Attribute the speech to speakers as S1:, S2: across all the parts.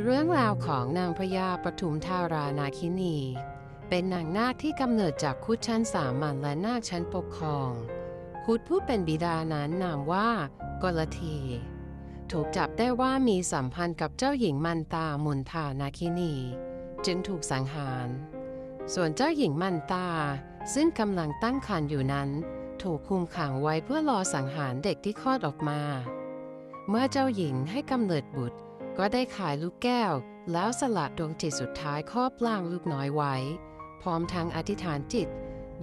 S1: เรื่องราวของนางพญาปทุมธารานาคินี เป็นนางนาคที่กำเนิดจากคุดชั้นสามัญและนาคชั้นปกครอง คุดผู้เป็นบิดานั้นนามว่ากลที ถูกจับได้ว่ามีสัมพันธ์กับเจ้าหญิงมันตามุนทานาคินี จึงถูกสังหาร ส่วนเจ้าหญิงมันตา ซึ่งกำลังตั้งครรภ์อยู่นั้น ถูกคุมขังไว้เพื่อรอสังหารเด็กที่คลอดออกมา เมื่อเจ้าหญิงให้กำเนิดบุตร ก็ได้ขายลูกแก้ว แล้วสละดวงจิตสุดท้ายครอบร่างลูกน้อยไว้ พร้อมทั้งอธิษฐานจิต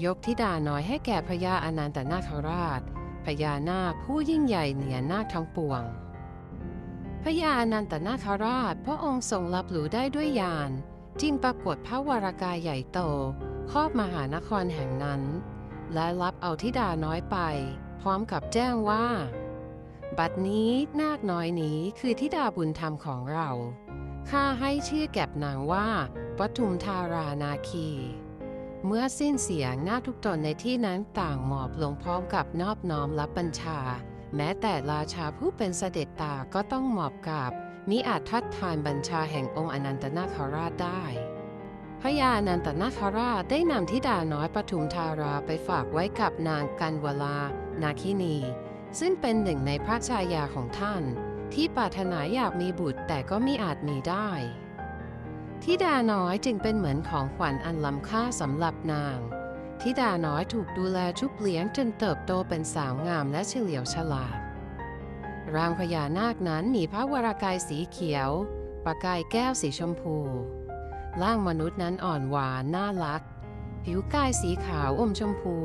S1: ยกธิดาน้อยให้แก่พญาอนันตนาคราชพญานาคผู้ยิ่งใหญ่เหนือนาคทั้งปวงพญาอนันตนาคราช พระองค์ทรงรับรู้ได้ด้วยญาณจึงปรากฏพระวรากายใหญ่โตครอบมหานครแห่งนั้น และรับเอาธิดาน้อยไป พร้อมกับแจ้งว่า บัดนี้นาคน้อยนี้คือธิดาบุญธรรมของเรา ข้าให้ชื่อแก็บนางว่าปทุมธารานาคี เมื่อสิ้นเสียงนาทุกตนในที่นั้นต่างหมอบลงพร้อมกับนอบน้อมรับบัญชา แม้แต่ราชาผู้เป็นเสด็จตาก็ต้องหมอบกราบมิอาจทัดทานบัญชาแห่งองค์อนันตนาคราชได้พระยาอนันตนาคราชได้นำธิดาน้อยปทุมธาราไปฝากไว้กับนางกันวลา นาคินี ซึ่งเป็นหนึ่งในพระชายาของท่าน ที่ปรารถนาอยากมีบุตรแต่ก็มิอาจมีได้ธิดาน้อยจึงเป็นเหมือนของขวัญอันล้ำค่าสำหรับนางธิดาน้อยถูกดูแลชุบเลี้ยงจนเติบโตเป็นสาวงามและเฉลียวฉลาดรางพญานาคนั้นมีพระวรากายสีเขียว ประกายแก้วสีชมพู ร่างมนุษย์นั้นอ่อนหวานน่ารัก ผิวกายสีขาวอมชมพู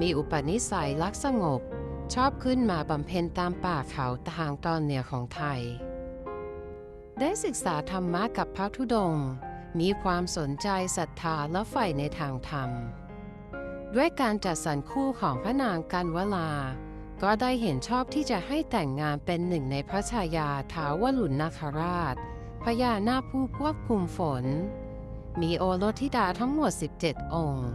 S1: มีอุปนิสัยรักสงบ ชอบขึ้นมาบำเพ็ญตามป่าเขาทางตอนเหนือของไทย ได้ศึกษาธรรมะกับพระธุดงค์มีความสนใจศรัทธาและใฝ่ในทางธรรม ด้วยการจัดสรรคู่ของพระนางกันวลา ก็ได้เห็นชอบที่จะให้แต่งงานเป็นหนึ่งในพระชายาท้าวลุนนาคราชพญานาคผู้ควบคุมฝน มีโอรสธิดาทั้งหมด 17 องค์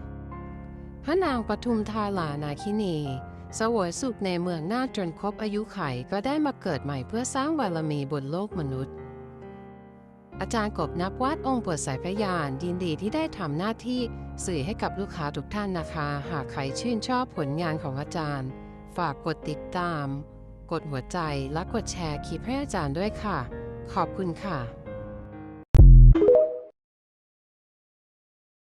S1: พระนางปทุมทาลานาคินี สวยสุขในเมืองหน้าจนครบอายุไขก็ได้มาเกิดใหม่เพื่อสร้างบารมีบนโลกมนุษย์ อาจารย์กบนับวาดองค์เปิดสายพยานยินดีที่ได้ทำหน้าที่สื่อให้กับลูกค้าทุกท่านนะคะ หากใครชื่นชอบผลงานของอาจารย์ ฝากกดติดตาม กดหัวใจและกดแชร์คลิปให้อาจารย์ด้วยค่ะ ขอบคุณค่ะ